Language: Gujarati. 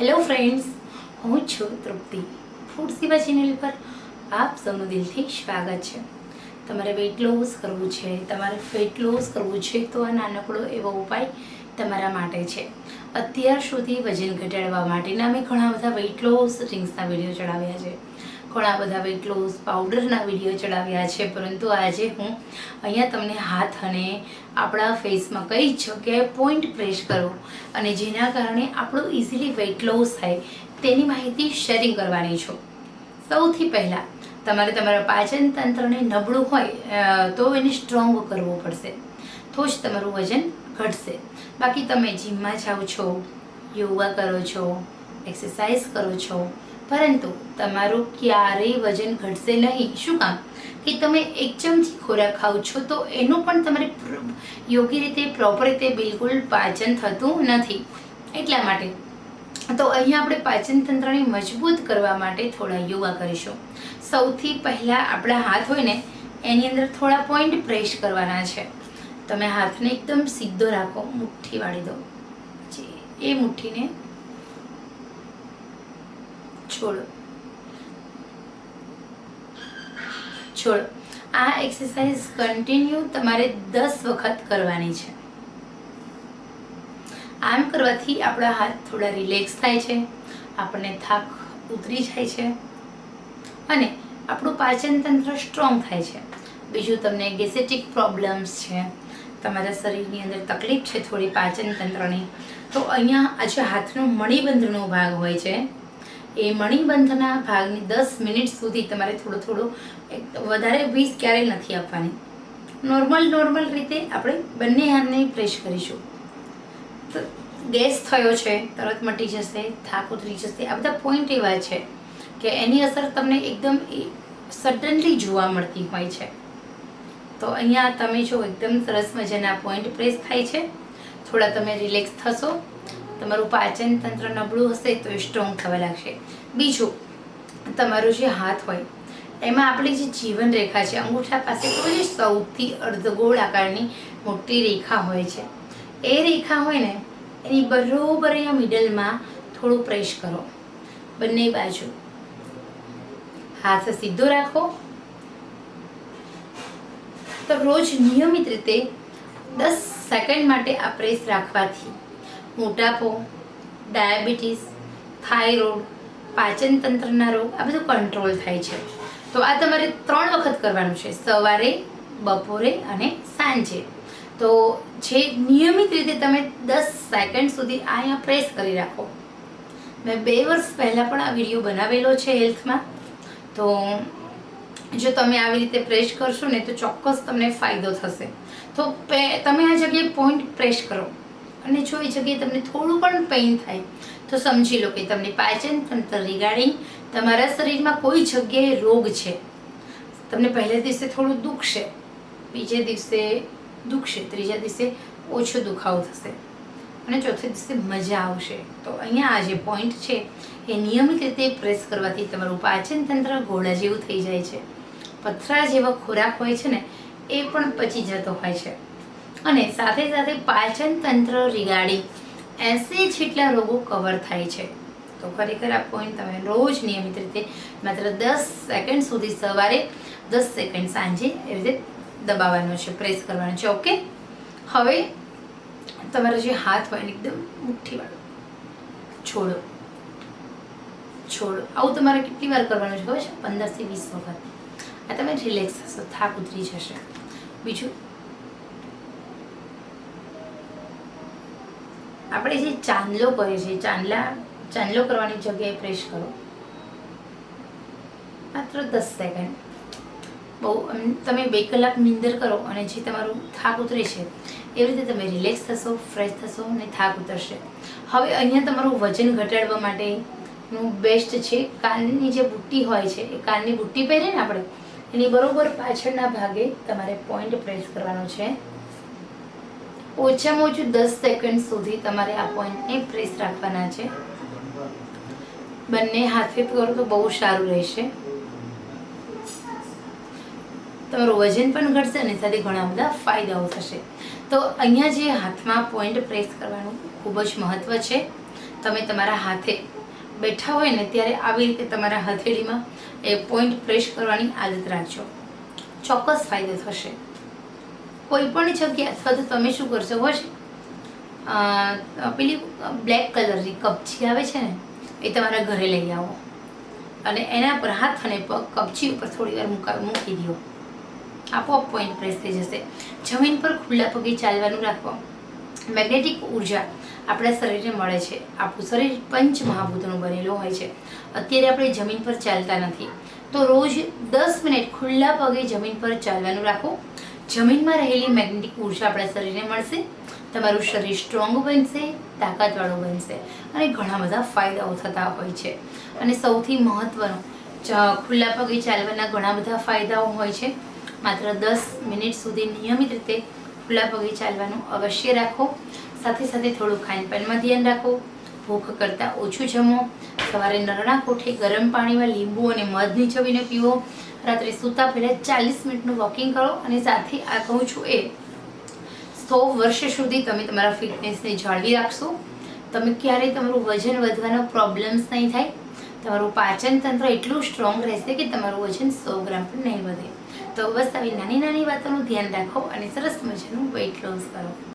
હેલો ફ્રેન્ડ્સ હું છું તૃપ્તિ. ફૂડ સેવા ચેનલ પર આપ સૌનું દિલથી સ્વાગત છે. તમારે વેઇટ લોસ કરવું છે, તમારે ફેટ લોસ કરવું છે, તો આ નાનકડો એવો ઉપાય તમારા માટે છે. અત્યાર સુધી વજન ઘટાડવા માટેના મેં ઘણા બધા વેઇટ લોસ ડ્રિંક્સના વીડિયો ચડાવ્યા છે. ઘણા બધા વેટ લોસ પાવડરના વીડિયો ચડાવ્યા છે, પરંતુ આજે હું અહીંયા તમને હાથ અને આપણા ફેસમાં કઈ જગ્યાએ પોઈન્ટ પ્રેસ કરો અને જેના કારણે આપણું ઇઝીલી વેઇટ લોસ થાય તેની માહિતી શેરિંગ કરવાની છું. સૌથી પહેલાં, તમારે તમારા પાચન તંત્રને નબળું હોય તો એને સ્ટ્રોંગ કરવું પડશે. તો જ તમારું વજન ઘટશે. બાકી તમે જીમમાં જાઓ છો, યોગા કરો છો એક્સરસાઇઝ કરો છો પરંતુ તમારું ક્યારેય વજન ઘટશે નહીં. શું કામ? કે તમે એક ચમચી ખોરાક ખાઓ છો તો એનું પણ તમારે યોગ્ય રીતે પ્રોપર રીતે બિલકુલ પાચન થતું નથી. એટલા માટે તો અહીંયા આપણે પાચન તંત્રને મજબૂત કરવા માટે થોડા યોગા કરીશું. સૌથી પહેલાં આપણા હાથ હોય ને, એની અંદર થોડા પોઈન્ટ પ્રેસ કરવાના છે. તમે હાથને એકદમ સીધો રાખો, મુઠ્ઠી વાળી દો. જે, એ મુઠ્ઠીને છોડો. છોડો. આ એક્સરસાઇઝ કન્ટિન્યુ તમારે દસ વખત કરવાની છે. આમ કરવાથી આપણા હાથ થોડા રિલેક્સ થાય છે, આપણને થાક ઉતરી જાય છે અને આપણું પાચન તંત્ર સ્ટ્રોંગ થાય છે. બીજું તમને ગેસેટિક પ્રોબ્લેમ્સ છે, તમારા શરીરની અંદર તકલીફ છે થોડી પાચન તંત્રની, તો અહીંયા આ જે હાથનો મણિબંધનો ભાગ હોય છે. એ મણિબંધના ભાગની દસ મિનિટ સુધી તમારે થોડું થોડું વધારે વીસ ક્યારેય નથી આપવાની. નોર્મલ નોર્મલ રીતે આપણે બંને હાથને પ્રેસ કરીશું. ગેસ થયો છે, તરત મટી જશે, થાક ઉતરી જશે. આ બધા પોઈન્ટ એવા છે કે એની અસર તમને એકદમ સડનલી જોવા મળતી હોય છે. તો અહીંયા તમે જો એકદમ સરસ મજાના પોઈન્ટ પ્રેસ થાય છે. થોડા તમે રિલેક્સ થશો. તમારું પાચન તંત્ર નબળું હશે તો એ સ્ટ્રોંગ થવા લાગશે. બીજું, તમારો જે હાથ હોય, એમાં આપણી જે જીવન રેખા છે, અંગૂઠા પાસે કોઈ સૌથી અર્ધગોળ આકારની મોટી રેખા હોય છે. એ રેખા હોય ને, એની બરોબર અહીંયા મિડલમાં થોડું પ્રેસ કરો. બંને બાજુ. હાથ સીધો રાખો. તો રોજ નિયમિત રીતે દસ સેકન્ડ માટે આ પ્રેસ રાખવાથી મોટાપો, ડાયાબિટીસ, થાઇરોઇડ પાચન તંત્રના રોગ, આ બધું કંટ્રોલ થાય છે. તો આ તમારે ત્રણ વખત કરવાનું છે, સવારે, બપોરે અને સાંજે. તો જે નિયમિત રીતે તમે દસ સેકન્ડ સુધી અહીંયા પ્રેસ કરી રાખો. મેં બે વર્ષ પહેલાં પણ આ વીડિયો બનાવેલો છે હેલ્થમાં તો જો તમે આવી રીતે પ્રેસ કરશો ને તો ચોક્કસ તમને ફાયદો થશે. તો તમે આ જગ્યાએ પોઈન્ટ પ્રેસ કરો. અને જો એ જગ્યાએ તમને થોડું પણ પેઇન થાય, તો સમજી લો કે તમને પાચન તંત્ર રિગાર્ડિંગ તમારા શરીરમાં કોઈ જગ્યાએ રોગ છે. તમને પહેલા દિવસે થોડું દુખશે, બીજે દિવસે દુખશે, ત્રીજા દિવસે ઓછો દુખાવો થશે અને ચોથે દિવસે મજા આવશે. તો અહીંયા આ જે પોઈન્ટ છે, એ નિયમિત રીતે પ્રેસ કરવાથી તમારું પાચન તંત્ર ઘોડા જેવું થઈ જાય છે. પથરા જેવો ખોરાક હોય છે ને, એ પણ પચી જતો હોય છે. અને સાથે સાથે પાચન તંત્ર રિગાર્ડિંગ એસી જેટલા રોગો કવર થાય છે. તો ખરેખર આ પોઈન્ટ તમે રોજ નિયમિત રીતે માત્ર દસ સેકન્ડ સુધી સવારે દસ સેકન્ડ સાંજે એ રીતે દબાવવાનો છે પ્રેસ કરવાનો છે. ઓકે હવે તમારો જે હાથ હોય એકદમ મુઠ્ઠીવાળો, છોડો છોડો. આવું તમારે કેટલી વાર કરવાનું છે ખબર છે? પંદરથી વીસ વખત. આ તમે રિલેક્સ થશો, થાક ઉતરી જશે. બીજું આપણે જે ચાંદલો કરીએ છીએ, ચાંદલા, ચાંદલો કરવાની જગ્યાએ પ્રેસ કરો. માત્ર દસ સેકન્ડ બહુ તમે બે કલાક નિંદર કરો અને જે તમારું થાક ઉતરે છે એવી રીતે તમે રિલેક્સ થશો ફ્રેશ થશો અને થાક ઉતરશે. હવે અહીંયા તમારું વજન ઘટાડવા માટેનું બેસ્ટ છે. કાનની જે બુટ્ટી હોય છે, એ કાનની બુટ્ટી પહેરીએ ને આપણે, એની બરોબર પાછળના ભાગે તમારે પોઈન્ટ પ્રેસ કરવાનો છે. ઓછામાં ઓછું દસ સેકન્ડ સુધી તમારે આ પોઈન્ટને પ્રેસ રાખવાના છે. બંને હાથે કરો તો બહુ સારું રહેશે. તમારું વજન પણ ઘટશે અને સાથે ઘણા બધા ફાયદાઓ થશે. તો અહીંયા જે હાથમાં પોઈન્ટ પ્રેસ કરવાનું ખૂબ જ મહત્વ છે. તમે તમારા હાથે બેઠા હોય ને ત્યારે આવી રીતે તમારા હથેળીમાં એ પોઈન્ટ પ્રેસ કરવાની આદત રાખજો. ચોક્કસ ફાયદો થશે. કોઈ પણ જગ્યા અથવા તો તમે શું કરશો હશે પેલી બ્લેક કલરની કપચી આવે છે ને, એ તમારા ઘરે લઈ આવો. અને એના પર હાથ અને પગ કપચી ઉપર થોડી વાર મૂકા, મૂકી દો. આપોઆપ પોઈન્ટ પ્રેસ થઈ જશે. જમીન પર ખુલ્લા પગે ચાલવાનું રાખો. મેગ્નેટિક ઊર્જા આપણા શરીરને મળે છે. આપણું શરીર પંચ મહાભૂતનું બનેલું હોય છે. અત્યારે આપણે જમીન પર ચાલતા નથી. તો રોજ દસ મિનિટ ખુલ્લા પગે જમીન પર ચાલવાનું રાખો. જમીનમાં રહેલી મેગ્નેટિક ઊર્જા આપણા શરીરને મળશે, તમારું શરીર સ્ટ્રોંગ બનશે, તાકાતવાળું બનશે અને ઘણા બધા ફાયદાઓ થતા હોય છે. અને સૌથી મહત્ત્વનું ખુલ્લા પગે ચાલવાના ઘણા બધા ફાયદાઓ હોય છે. માત્ર દસ મિનિટ સુધી નિયમિત રીતે ખુલ્લા પગે ચાલવાનું અવશ્ય રાખો. સાથે સાથે થોડું ખાનપાનમાં ધ્યાન રાખો. ભૂખ કરતાં ઓછું જમો. સવારે નરણા કોઠે ગરમ પાણીમાં લીંબુ અને મધ નીચવીને પીવો. રાત્રે સૂતા પહેલાં ચાલીસ મિનિટનું વોકિંગ કરો અને સાથે આ કહું છું એ, સો વર્ષ સુધી તમે તમારા ફિટનેસને જાળવી રાખશો. તમે ક્યારેય તમારું વજન વધવાનો પ્રોબ્લેમ્સ નહીં થાય. તમારું પાચન તંત્ર એટલું સ્ટ્રોંગ રહેશે કે તમારું વજન સો ગ્રામ પણ નહીં વધે. તો બસ આવી નાની નાની વાતોનું ધ્યાન રાખો અને સરસ મજાનું વેઇટ લોસ કરો.